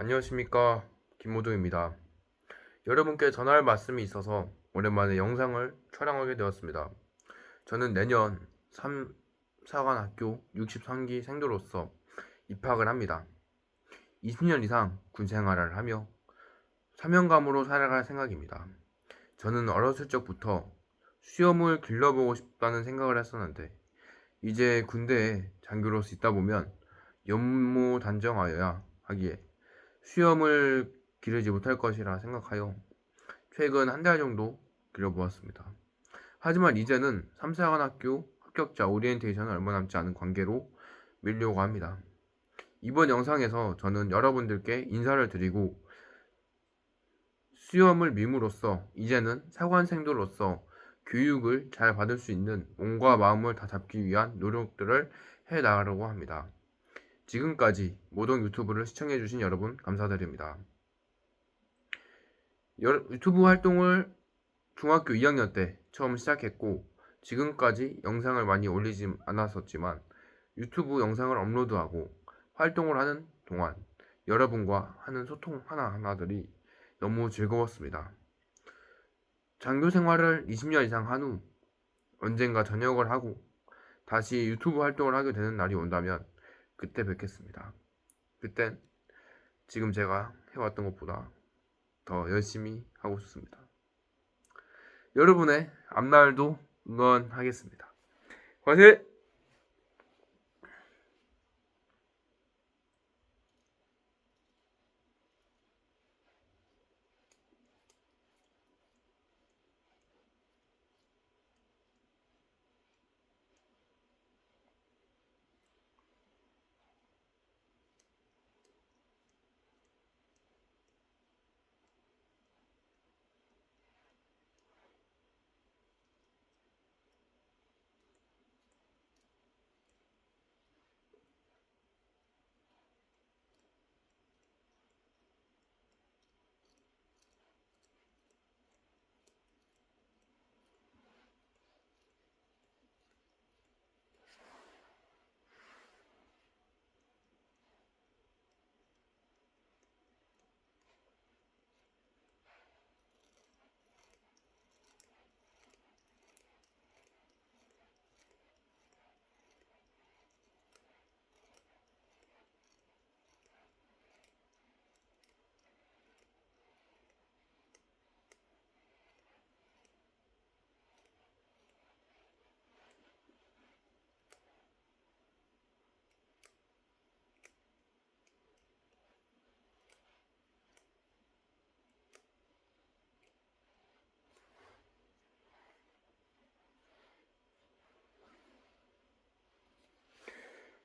안녕하십니까 김모도입니다. 여러분께 전할 말씀이 있어서 오랜만에 영상을 촬영하게 되었습니다. 저는 내년 3, 사관학교 63기 생도로서 입학을 합니다. 20년 이상 군 생활을 하며 사명감으로 살아갈 생각입니다. 저는 어렸을 적부터 수염을 길러보고 싶다는 생각을 했었는데 이제 군대에 장교로서 있다 보면 연모 단정하여야 하기에 수염을 기르지 못할 것이라 생각하여 최근 한 달 정도 길러보았습니다. 하지만 이제는 3사관학교 합격자 오리엔테이션은 얼마 남지 않은 관계로 밀려고 합니다. 이번 영상에서 저는 여러분들께 인사를 드리고 수염을 밈으로써 이제는 사관생도로서 교육을 잘 받을 수 있는 몸과 마음을 다 잡기 위한 노력들을 해 나가려고 합니다. 지금까지 모동 유튜브를 시청해주신 여러분 감사드립니다. 여- 유튜브 활동을 중학교 2학년 때 처음 시작했고 지금까지 영상을 많이 올리지 않았었지만 유튜브 영상을 업로드하고 활동을 하는 동안 여러분과 하는 소통 하나하나들이 너무 즐거웠습니다. 장교 생활을 20년 이상 한 후 언젠가 전역을 하고 다시 유튜브 활동을 하게 되는 날이 온다면 그때 뵙겠습니다. 그땐 지금 제가 해왔던 것보다 더 열심히 하고 싶습니다. 여러분의 앞날도 응원하겠습니다. 화이팅!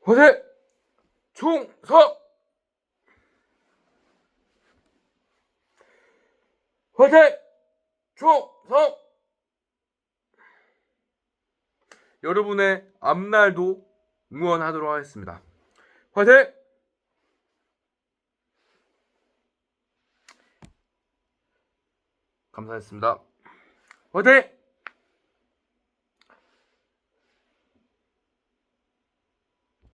화이팅! 충성! 화이팅! 충성! 여러분의 앞날도 응원하도록 하겠습니다. 화이팅! 감사했습니다. 화이팅!